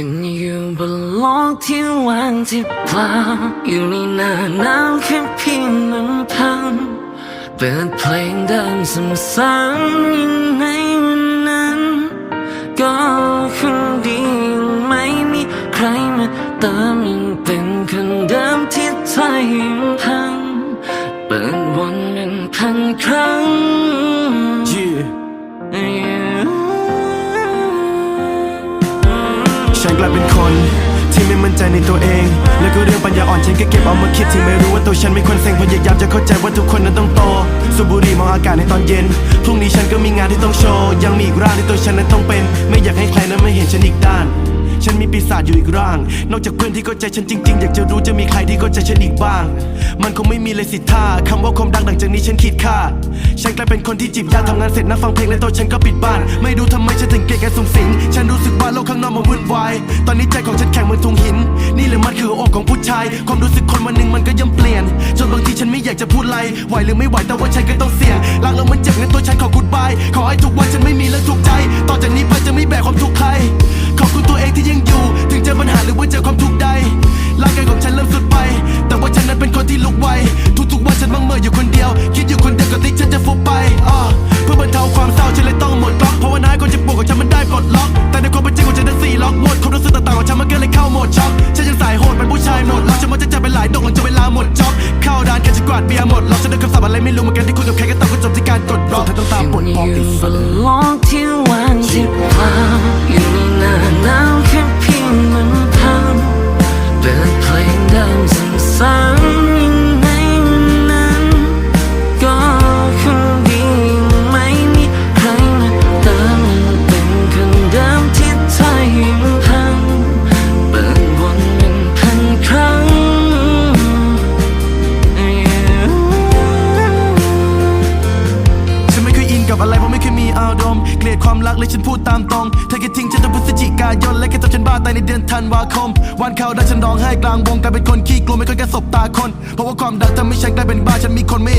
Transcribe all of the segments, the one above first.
ฉันอยู่บนโลกที่ว่างที่เปล่าอยู่ในหน้าหนาวแค่เพียงลำพังเปิดเพลงเดิมซ้ำๆยังในวันนั้น ก็คงดีไม่มีใครมาเติมยังเป็นคนเดิมที่ใจยังพัง ฉันกลายเป็นคน ที่ไม่มั่นใจในตัวเอง แล้วก็เรื่องปัญญาอ่อนฉันก็เก็บเอามาคิดที่ไม่รู้ว่าตัวฉันไม่ควรเซ็งพยายามจะเข้าใจว่าทุกคนนั้นต้องโตสูบบุหรี่มองอากาศในตอนเย็นพรุ่งนี้ฉันก็มีงานที่ต้องโชว์ยังมีอีกร่างที่ตัวฉันนั้นต้องเป็น ไม่อยากให้ใครนั้นม่เห็นฉันอีกด้านฉันมีปีศาจอยู่อีกร่าง นอกจากเพื่อนที่เข้าใจฉันจริงๆ อยากจะรู้จะมีใครที่เข้าใจฉันอีกบ้าง มันคงไม่มีเลยสิท่าคำว่าความดังหลังจากนี้ฉันคิดค่า ฉันกลายเป็นคนที่จีบยากทำงานเสร็จนั่งฟังเพลงและตัวฉันก็ปิดบ้าน ไม่รู้ทำไมฉันถึงเกลียดการส่งสิ นอกมาวุ่นวายตอนนี้ใจของฉันแข็งเหมือนทุงหิน นี่แหละมันคืออกของผู้ชาย ความรู้สึกคนวันหนึ่งมันก็ย่อมเปลี่ยน จนบางทีฉันไม่อยากจะพูดไรไหวหรือไม่ไหวแต่ว่าฉันก็ต้องเสี่ยงรักแล้วมันเจ็บงั้นตัวฉันขอกุดบายขอให้ทุกวันฉันไม่มีเรื่องทุกใจ ต่อจากนี้ไปจะไม่แบกความทุกข์ใคร ขอบคุณตัวเองที่ยังอยู่ หมดจ็อบเข้าร้านแค่จะกวาดเบียร์หมดล็อกฉันนึกคำศัพท์อะไรไม่รู้เหมือนกันที่คุยกับใครก็ต้องก็จบที่การกดบล็อกเธอต้องตามบทบอกออียู่กบนโลก ตามตรง เธอแค่ทิ้งฉันจนพฤศจิกายน และแค่ทำฉันบ้าตายในเดือนธันวาคม วันเขาได้ฉันร้องไห้กลางวงกลายเป็นคนขี้กลัวไม่เคยแค่สบตาคน เพราะว่าความดังทำให้ฉันกลายเป็นบ้าฉันมีคนไม่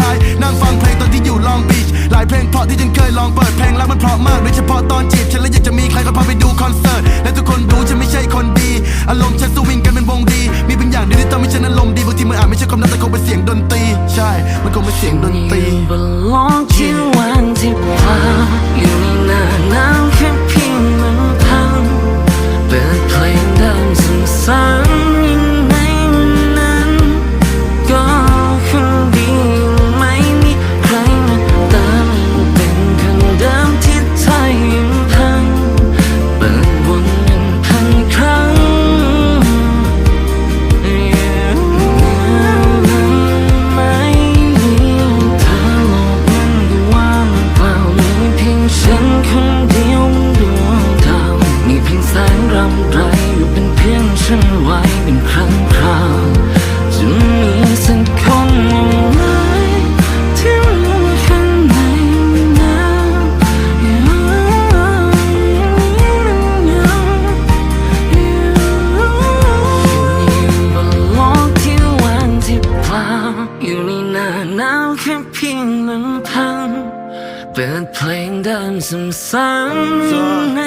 ค่การผ่อนคลายนั่งฟังเพลงตอนที่อยู่ลองบีชหลายเพลงเพราะที่ฉันเคยลองเปิดเพลงรักมันเพราะมากโดยเฉพาะตอนจีบฉันและอยากจะมีใครก็พาไปดูคอนเสิร์ตและทุกคนดูฉันไม่ใช่คนดี ค่เพียงลำพังเปิดเพลงเดิมซ้ำๆใน